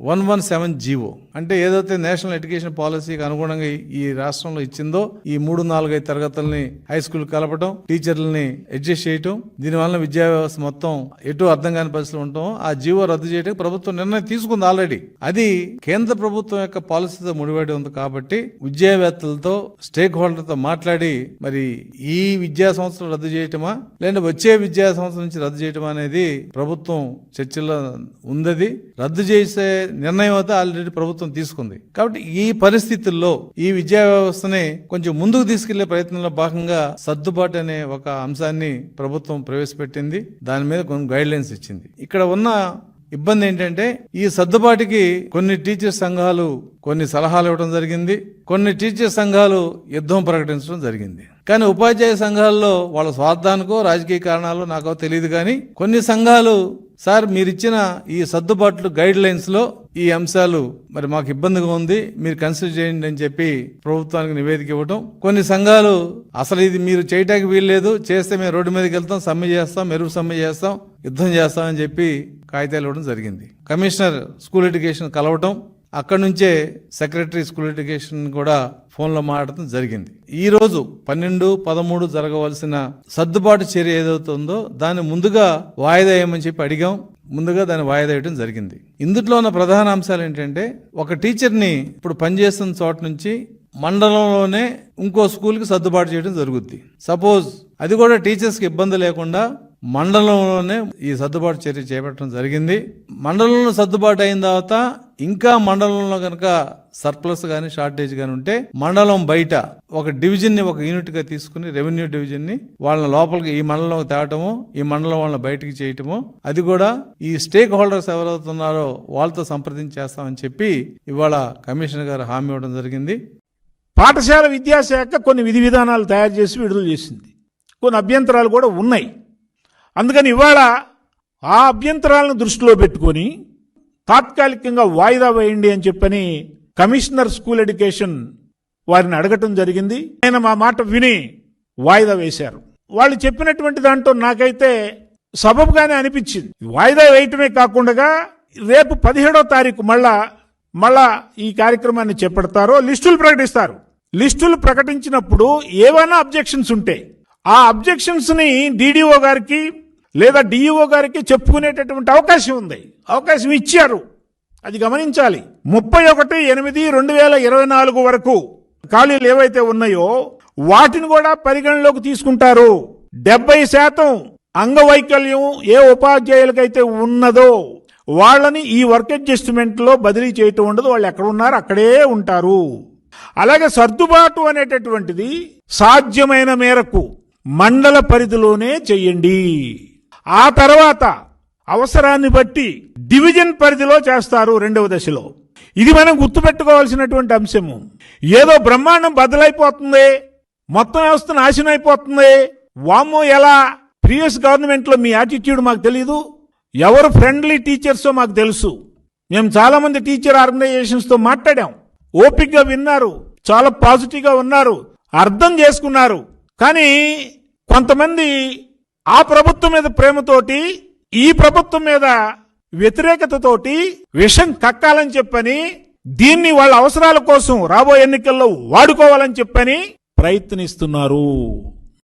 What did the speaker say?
One one seven GO అంటే ఏదైతే national education పాలసీకి అనుగుణంగా ఈ- రాష్ట్రంలో ఇచ్చిందో ఈ మూడు నాలుగైదు తరగతుల్ని హై స్కూల్ కలపడం టీచర్లని అడ్జస్ట్ చేయటం దీనివల్ల విద్యా వ్యవస్థ మొత్తం ఎటు అర్థం కాని పరిస్థితులు ఉండటం ఆ జీవో రద్దు చేయడం ప్రభుత్వం నిర్ణయం తీసుకుంది ఆల్రెడీ అది కేంద్ర ప్రభుత్వం యొక్క పాలసీతో ముడిపడి ఉంది కాబట్టి విద్యావేత్తలతో స్టేక్ హోల్డర్తో మాట్లాడి మరి ఈ విద్యా సంవత్సరం రద్దు చేయటమా లేదా వచ్చే విద్యా సంవత్సరం నుంచి రద్దు చేయటమా అనేది ప్రభుత్వం చర్చల్లో ఉందది. రద్దు చేసే నిర్ణయం అయితే ఆల్రెడీ ప్రభుత్వం తీసుకుంది. కాబట్టి ఈ పరిస్థితుల్లో ఈ విద్యా వ్యవస్థని కొంచెం ముందుకు తీసుకెళ్ళే ప్రయత్నంలో భాగంగా సర్దుబాటు అనే ఒక అంశాన్ని ప్రభుత్వం ప్రవేశపెట్టింది. దాని మీద కొన్ని గైడ్ లైన్స్ ఇచ్చింది. ఇక్కడ ఉన్న ఇబ్బంది ఏంటంటే ఈ సర్దుబాటుకి కొన్ని టీచర్ సంఘాలు కొన్ని సలహాలు ఇవ్వడం జరిగింది. కొన్ని టీచర్ సంఘాలు యుద్ధం ప్రకటించడం జరిగింది. కానీ ఉపాధ్యాయ సంఘాల్లో వాళ్ళ స్వార్థానికో రాజకీయ కారణాలు నాకో తెలియదు కానీ కొన్ని సంఘాలు సార్ మీరు ఇచ్చిన ఈ సర్దుబాట్లు గైడ్ లైన్స్లో ఈ అంశాలు మరి మాకు ఇబ్బందిగా ఉంది. మీరు కన్సిడర్ చేయండి అని చెప్పి ప్రభుత్వానికి నివేదిక ఇవ్వడం కొన్ని సంఘాలు అసలు ఇది మీరు చేయటానికి వీల్లేదు. చేస్తే మేము రోడ్డు మీదకి వెళ్తాం సమ్మె చేస్తాం మెరుగు సమ్మె చేస్తాం యుద్ధం చేస్తాం అని చెప్పి కాగితాలు ఇవ్వడం జరిగింది. కమిషనర్ స్కూల్ ఎడ్యుకేషన్ కలవటం అక్కడి నుంచే సెక్రటరీ స్కూల్ ఎడ్యుకేషన్ కూడా ఫోన్లో మాట్లాడటం జరిగింది. ఈ రోజు పన్నెండు పదమూడు జరగవలసిన సర్దుబాటు చర్య ఏదవుతుందో దాన్ని ముందుగా వాయిదా వేయమని చెప్పి అడిగాం. ముందుగా దాన్ని వాయిదా వేయడం జరిగింది. ఇందులో ఉన్న ప్రధాన అంశాలు ఏంటంటే ఒక టీచర్ని ఇప్పుడు పనిచేస్తున్న చోట నుంచి మండలంలోనే ఇంకో స్కూల్కి సర్దుబాటు చేయడం జరుగుద్ది. సపోజ్ అది కూడా టీచర్స్కి ఇబ్బంది లేకుండా మండలంలోనే ఈ సర్దుబాటు చర్య చేపట్టడం జరిగింది. మండలంలో సర్దుబాటు అయిన తర్వాత ఇంకా మండలంలో కనుక సర్ప్లస్ కానీ షార్టేజ్ కానీ ఉంటే మండలం బయట ఒక డివిజన్ని ఒక యూనిట్గా తీసుకుని రెవెన్యూ డివిజన్ని వాళ్ళని లోపలికి ఈ మండలంలోకి తేవటము ఈ మండలం వాళ్ళని బయటికి చేయటము అది కూడా ఈ స్టేక్ హోల్డర్స్ ఎవరవుతున్నారో వాళ్ళతో సంప్రదించి చేస్తామని చెప్పి ఇవాళ కమిషనర్ గారు హామీ ఇవ్వడం జరిగింది. పాఠశాల విద్యాశాఖ కొన్ని విధి విధానాలు తయారు చేసి విడుదల చేసింది. కొన్ని అభ్యంతరాలు కూడా ఉన్నాయి. అందుకని ఇవాళ ఆ అభ్యంతరాలను దృష్టిలో పెట్టుకొని తాత్కాలికంగా వాయిదా వేయండి అని చెప్పని కమిషనర్ స్కూల్ ఎడ్యుకేషన్ వారిని అడగటం జరిగింది. ఆయన మా మాట విని వాయిదా వేశారు. వాళ్ళు చెప్పినటువంటి దాంట్లో నాకైతే సబబుగానే అనిపించింది. వాయిదా వేయటమే కాకుండా రేపు పదిహేడో తారీఖు మళ్ళా మళ్ళా ఈ కార్యక్రమాన్ని చేపడతారో లిస్టులు ప్రకటిస్తారు. లిస్టులు ప్రకటించినప్పుడు ఏవైనా అబ్జెక్షన్స్ ఉంటే ఆ అబ్జెక్షన్స్ని డిడిఓ గారికి లేదా డిఈఓ గారికి చెప్పుకునేటటువంటి అవకాశం ఉంది. అవకాశం ఇచ్చారు. అది గమనించాలి. ముప్పై ఒకటి ఎనిమిది రెండు వేల ఇరవై నాలుగు వరకు ఖాళీలు ఏవైతే ఉన్నాయో వాటిని కూడా పరిగణలోకి తీసుకుంటారు. డెబ్బై శాతం అంగవైకల్యం ఏ ఉపాధ్యాయులకైతే ఉన్నదో వాళ్ళని ఈ వర్క్ అడ్జస్ట్మెంట్లో బదిలీ చేయటం ఉండదు. వాళ్ళు ఎక్కడ ఉన్నారు? అక్కడే ఉంటారు. అలాగే సర్దుబాటు అనేటటువంటిది సాధ్యమైన మేరకు మండల పరిధిలోనే చెయ్యండి ఆ తర్వాత అవసరాన్ని బట్టి డివిజన్ పరిధిలో చేస్తారు రెండవ దశలో. ఇది మనం గుర్తుపెట్టుకోవాల్సినటువంటి అంశము. ఏదో బ్రహ్మాండం బదులైపోతుంది మొత్తం వ్యవస్థ నాశనం అయిపోతుంది. వామ్మో ఎలా? ప్రీవియస్ గవర్నమెంట్లో మీ యాటిట్యూడ్ మాకు తెలియదు ఎవరు ఫ్రెండ్లీ టీచర్సో మాకు తెలుసు. మేము చాలా మంది టీచర్ ఆర్గనైజేషన్స్తో మాట్లాడాం. ఓపిక్గా విన్నారు చాలా పాజిటివ్గా ఉన్నారు అర్థం చేసుకున్నారు. కానీ కొంతమంది ఆ ప్రభుత్వం మీద ప్రేమతోటి ఈ ప్రభుత్వం మీద వ్యతిరేకతతోటి విషం కక్కాలని చెప్పని దీన్ని వాళ్ళ అవసరాల కోసం రాబోయే ఎన్నికల్లో వాడుకోవాలని చెప్పని ప్రయత్నిస్తున్నారు.